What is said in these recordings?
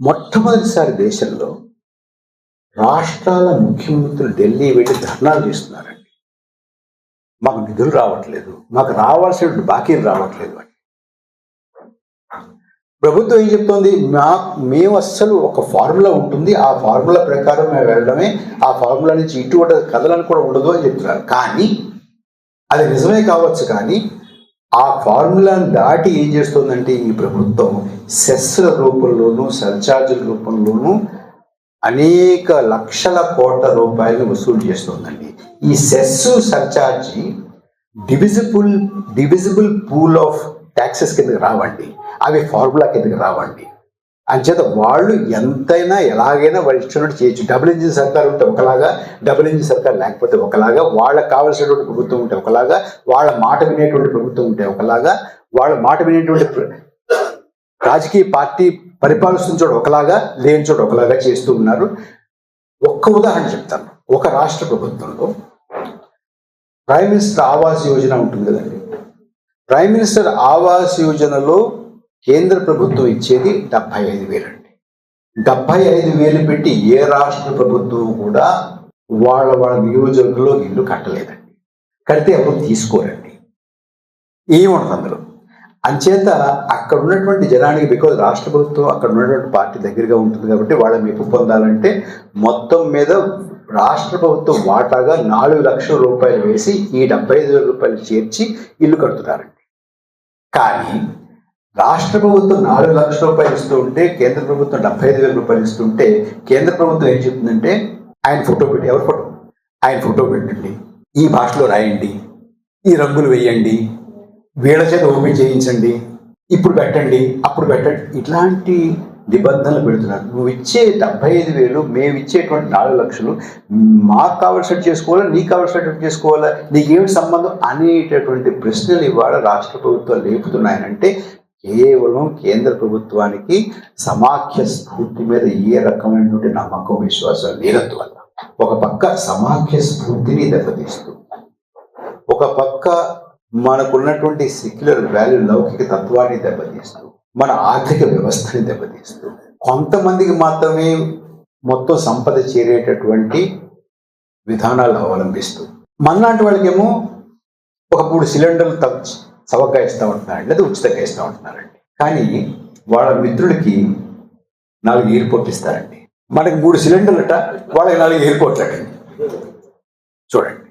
మొట్టమొదటిసారి దేశంలో రాష్ట్రాల ముఖ్యమంత్రులు ఢిల్లీ వెళ్ళి ధర్నాలు చేస్తున్నారండి. మాకు నిధులు రావట్లేదు మాకు రావాల్సిన బాకీలు రావట్లేదు అని ప్రభుత్వం ఏం చెప్తోంది? మా మేము అస్సలు ఒక ఫార్ములా ఉంటుంది ఆ ఫార్ములా ప్రకారం మేము వెళ్ళడమే ఆ ఫార్ములా నుంచి ఇటువంటి కథలను కూడా ఉండదు అని చెప్తున్నారు. కానీ అది నిజమే కావచ్చు కానీ ఆ ఫార్ములాను దాటి ఏం చేస్తుందంటే ఈ ప్రభుత్వం సెస్ల రూపంలోనూ సర్చార్జుల రూపంలోనూ అనేక లక్షల కోట్ల రూపాయలు వసూలు చేస్తుందండి. ఈ cess surcharge divisible divisible pool of taxes కిందకి రావండి. అవి ఫార్ములా కిందకి రావండి. అంచేత వాళ్ళు ఎంతైనా ఎలాగైనా వాళ్ళు ఇచ్చినట్టు చేయొచ్చు. డబుల్ ఇంజిన్ సర్కార్ ఉంటే ఒకలాగా డబుల్ ఇంజిన్ సర్కార్ లేకపోతే ఒకలాగా వాళ్ళకి కావలసినటువంటి ప్రభుత్వం ఉంటే ఒకలాగా వాళ్ళ మాట వినేటువంటి ప్రభుత్వం ఉంటే ఒకలాగా వాళ్ళ మాట వినేటువంటి రాజకీయ పార్టీ పరిపాలిస్తున్న చోట ఒకలాగా లేని చోట ఒకలాగా చేస్తూ ఉన్నారు. ఒక్క ఉదాహరణ చెప్తాను. ఒక రాష్ట్ర ప్రభుత్వంలో ప్రైమ్ మినిస్టర్ ఆవాస్ యోజన ఉంటుంది కదండి. ప్రైమ్ మినిస్టర్ ఆవాస్ యోజనలో కేంద్ర ప్రభుత్వం ఇచ్చేది డెబ్బై ఐదు వేలండి డెబ్బై ఐదు వేలు పెట్టి ఏ రాష్ట్ర ప్రభుత్వం కూడా వాళ్ళ వాళ్ళ నియోజకవర్గంలో ఇల్లు కట్టలేదండి. కడితే ఎవరు తీసుకోరండి. ఏముంటుంది అందులో. అంచేత అక్కడ ఉన్నటువంటి జనానికి బికాజ్ రాష్ట్ర ప్రభుత్వం అక్కడ ఉన్నటువంటి పార్టీ దగ్గరగా ఉంటుంది కాబట్టి వాళ్ళ మెప్పు పొందాలంటే మొత్తం మీద రాష్ట్ర ప్రభుత్వం వాటాగా నాలుగు లక్షల రూపాయలు వేసి ఈ డెబ్బై ఐదు వేల రూపాయలు చేర్చి ఇల్లు కడుతున్నారండి. కానీ రాష్ట్ర ప్రభుత్వం నాలుగు లక్షల రూపాయలు ఇస్తూ ఉంటే కేంద్ర ప్రభుత్వం డెబ్బై ఐదు వేల రూపాయలు ఇస్తుంటే కేంద్ర ప్రభుత్వం ఏం చెప్తుందంటే ఆయన ఫోటో పెట్టి ఎవరి ఫోటో? ఆయన ఫోటో పెట్టండి. ఈ భాషలో రాయండి. ఈ రంగులు వేయండి. వీళ్ళ చేత ఓపెన్ చేయించండి. ఇప్పుడు పెట్టండి అప్పుడు పెట్టండి. ఇట్లాంటి నిబంధనలు పెడుతున్నారు. నువ్వు ఇచ్చే డెబ్బై ఐదు వేలు మేము ఇచ్చేటువంటి నాలుగు లక్షలు మాకు కావాల్సినట్టు చేసుకోవాలా నీకు కావాల్సినట్టు చేసుకోవాలా నీకేమి సంబంధం అనేటటువంటి ప్రశ్నలు ఇవాళ రాష్ట్ర ప్రభుత్వాలు లేపుతున్నాయనంటే కేవలం కేంద్ర ప్రభుత్వానికి సమాఖ్య స్ఫూర్తి మీద ఏ రకమైనటువంటి నమ్మకం విశ్వాసం లేనందువల్ల ఒక పక్క సమాఖ్య స్ఫూర్తిని దెబ్బతీస్తూ ఒక పక్క మనకున్నటువంటి సెక్యులర్ వాల్యూ లౌకిక తత్వాన్ని దెబ్బతీస్తూ మన ఆర్థిక వ్యవస్థని దెబ్బతీస్తూ కొంతమందికి మాత్రమే మొత్తం సంపద చేరేటటువంటి విధానాలు అవలంబిస్తూ. మనలాంటి వాళ్ళకేమో ఒక మూడు సిలిండర్లు తగ్గు చవకగా ఇస్తూ ఉంటున్నారండి లేదా ఉచితంగా ఇస్తూ ఉంటున్నారండి. కానీ వాళ్ళ మిత్రుడికి నాలుగు ఎయిర్పోర్ట్లు ఇస్తారండి. మనకి మూడు సిలిండర్లట వాళ్ళకి నాలుగు ఎయిర్పోర్ట్లు చూడండి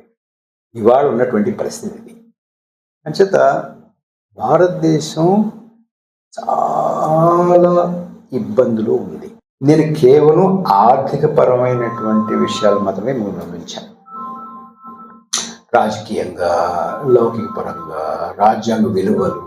ఇవాళ ఉన్నటువంటి పరిస్థితి ఇది. అంచేత భారతదేశం చాలా ఇబ్బందులు ఉంది. నేను కేవలం ఆర్థిక పరమైనటువంటి విషయాలు మాత్రమే మేము గమనించాను. రాజకీయంగా లౌకిక పరంగా రాజ్యాంగ విలువలు